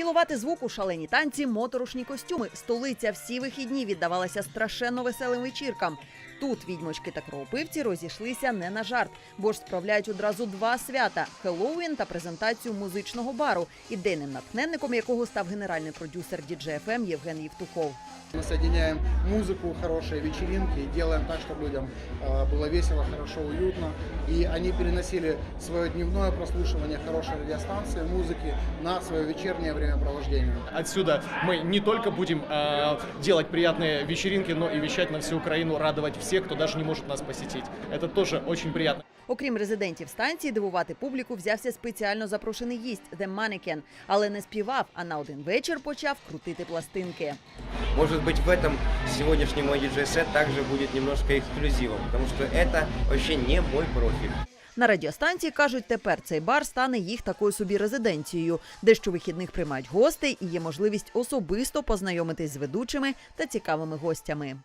Кіловати звуку, шалені танці, моторошні костюми. Столиця всі вихідні віддавалася страшенно веселим вечіркам. Тут відьмочки та кровопивці розійшлися не на жарт, бо ж справляють одразу два свята: Хеллоуін та презентацію музичного бару, ідейним натхненником якого став генеральний продюсер DJFM Євген Євтухов. Мы соединяем музыку, хорошие вечеринки, и делаем так, чтобы людям э, было весело, хорошо, уютно. И они переносили свое дневное прослушивание хорошей радиостанции, музыки на свое вечернее времяпровождение. Отсюда мы не только будем э, делать приятные вечеринки, но и вещать на всю Украину, радовать всех, кто даже не может нас посетить. Это тоже очень приятно. Окрім резидентів станції, дивувати публіку взявся спеціально запрошений гість The Mannequin, але не співав, а на один вечір почав крутити пластинки. Может быть, в этом сегодняшний мой диджей-сет также будет немножко эксклюзивом, потому что это вообще не мой профиль. На радіостанції кажуть, тепер цей бар стане їх такою собі резиденцією, де щовихідних приймають гостей і є можливість особисто познайомитись з ведучими та цікавими гостями.